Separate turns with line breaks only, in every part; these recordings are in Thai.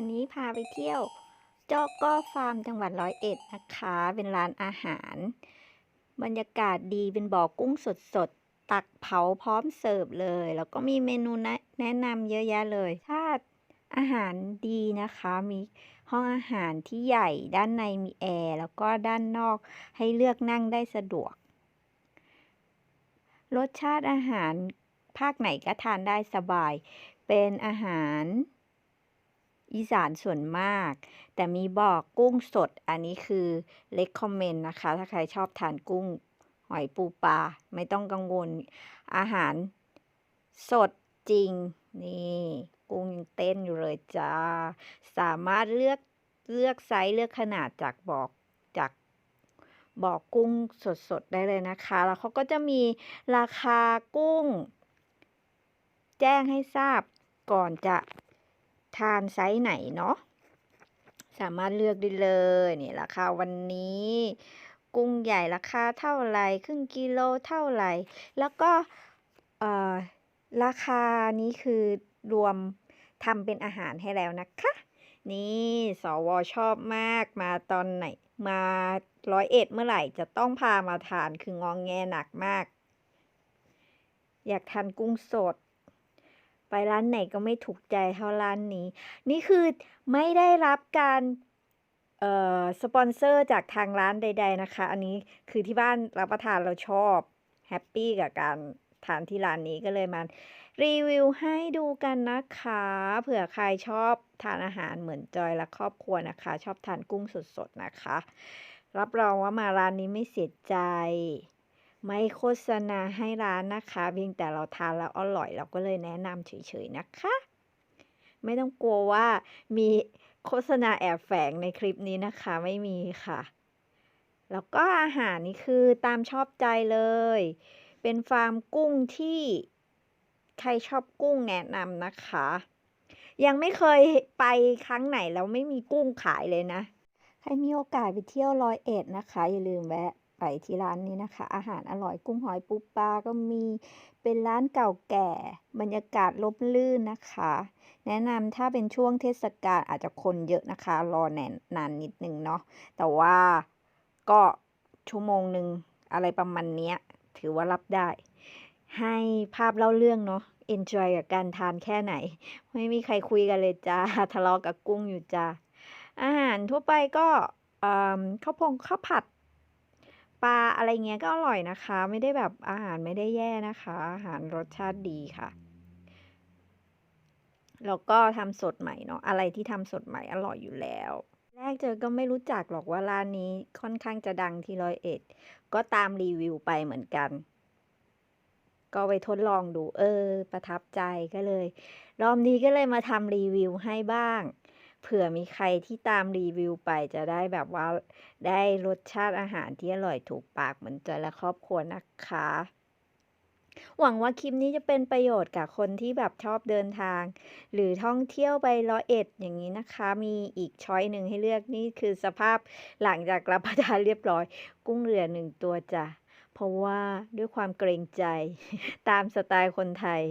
วันนี้พาไปเที่ยวจอกก้อฟาร์มจังหวัดร้อยเอ็ดนะคะ เป็นร้านอาหาร บรรยากาศดีเป็นบ่อกุ้งสดๆตักเผาพร้อมเสิร์ฟเลย แล้วก็มีเมนูแนะแนะนำเยอะแยะเลยถ้าอาหารดีนะคะ มีห้องอาหารที่ใหญ่ด้านในมีแอร์ แล้วก็ด้านนอกให้เลือกนั่งได้สะดวก รสชาติอาหารภาคไหนก็ทานได้สบาย เป็นอาหาร อีสานส่วนมาก แต่มีบอกกุ้งสดอันนี้คือ recommend นะคะ ถ้าใครชอบทานกุ้งหอยปูปลาไม่ต้องกังวล อาหารสดจริง นี่ กุ้งยังเต้นอยู่เลยจ้า สามารถเลือกเลือกไซส์เลือกขนาดจากบอกจากบอกกุ้งสดๆ ได้เลยนะคะ แล้วเขาก็จะมีราคากุ้ง แจ้งให้ทราบก่อนจะ ทานไซส์ไหนเนาะสามารถเลือกได้เลยนี่ราคาวันนี้ กุ้งใหญ่ราคาเท่าไหร่ครึ่งกิโลเท่าไหร่ แล้วก็เอ่อราคานี้คือรวมทำเป็นอาหารให้แล้วนะคะ นี่สวชอบมากมาตอนไหน มาร้อยเอ็ดเมื่อไหร่จะต้องพามาทานคืององแงหนักมาก อยากทานกุ้งสด ไปร้านไหนก็ไม่ถูกใจเท่าร้านนี้ นี่คือไม่ได้รับการเอ่อสปอนเซอร์จากทางร้านใด ๆนะคะ อันนี้คือที่บ้านรับประทานเราชอบแฮปปี้กับการทานที่ร้านนี้ก็เลยมารีวิวให้ดูกันนะคะเผื่อใครชอบทานอาหารเหมือนจอยและครอบครัวนะคะ ชอบทานกุ้งสดๆนะคะ รับรองว่ามาร้านนี้ไม่เสียใจ ไม่โฆษณาให้ร้านนะคะเพียงแต่เราทานแล้วอร่อยเราก็เลยแนะนำเฉยๆนะคะ ไม่ต้องกลัวว่ามีโฆษณาแอบแฝงในคลิปนี้นะคะไม่มีค่ะ แล้วก็อาหารนี่คือตามชอบใจเลย เป็นฟาร์มกุ้งที่ใครชอบกุ้งแนะนำนะคะ ยังไม่เคยไปครั้งไหนแล้วไม่มีกุ้งขายเลยนะ ใครมีโอกาสไปเที่ยวร้อยเอ็ดนะคะ อย่าลืมแวะ ไปที่ร้านนี้นะคะ อาหารอร่อยกุ้งหอยปูปลาก็มีเป็นร้านเก่าแก่ บรรยากาศลบลื่นนะคะ แนะนำถ้าเป็นช่วงเทศกาลอาจจะคนเยอะนะคะ รอแนนนานนิดนึงเนาะแต่ว่าก็ชั่วโมงหนึ่งอะไรประมาณเนี้ย ถือว่ารับได้ ให้ภาพเล่าเรื่องเนาะ enjoy กับการทานแค่ไหน ไม่มีใครคุยกันเลยจ้าทะเลาะกับกุ้งอยู่จ้าอาหารทั่วไปก็ข้าวพงข้าวผัด ปลาอะไรเงี้ยก็อร่อยนะคะ ไม่ได้แบบอาหารไม่ได้แย่นะคะ อาหารรสชาติดีค่ะแล้วก็ทำสดใหม่เนาะอะไรที่ทำสดใหม่อร่อยอยู่แล้ว แรกเจอก็ไม่รู้จักหรอกว่าร้านนี้ค่อนข้างจะดังที่ร้อยเอ็ดก็ตามรีวิวไปเหมือนกัน ก็ไปทดลองดูเออ ประทับใจก็เลย รอบนี้ก็เลยมาทำรีวิวให้บ้าง เผื่อมีใครที่ตามรีวิวไปจะได้แบบว่าได้รสชาติอาหารที่อร่อยถูกปากเหมือนจอยและครอบครัวนะคะ หวังว่าคลิปนี้จะเป็นประโยชน์กับคนที่แบบชอบเดินทาง หรือท่องเที่ยวไปร้อยเอ็ดอย่างนี้นะคะ มีอีกช้อยหนึ่งให้เลือกนี่คือสภาพหลังจากรับประทานเรียบร้อย กุ้งเหลือหนึ่งตัวจ้ะเพราะว่าด้วยความเกรงใจตามสไตล์คนไทย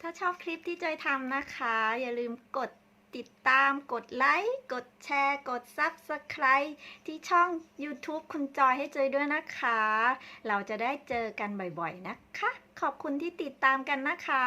ถ้าชอบคลิปที่จอยทำนะคะ อย่าลืมกด ติดตามกดไลค์ กดแชร์ กด Subscribe ที่ช่อง YouTube คุณจอยให้เจอด้วยนะคะ เราจะได้เจอกันบ่อยๆนะคะ ขอบคุณที่ติดตามกันนะคะ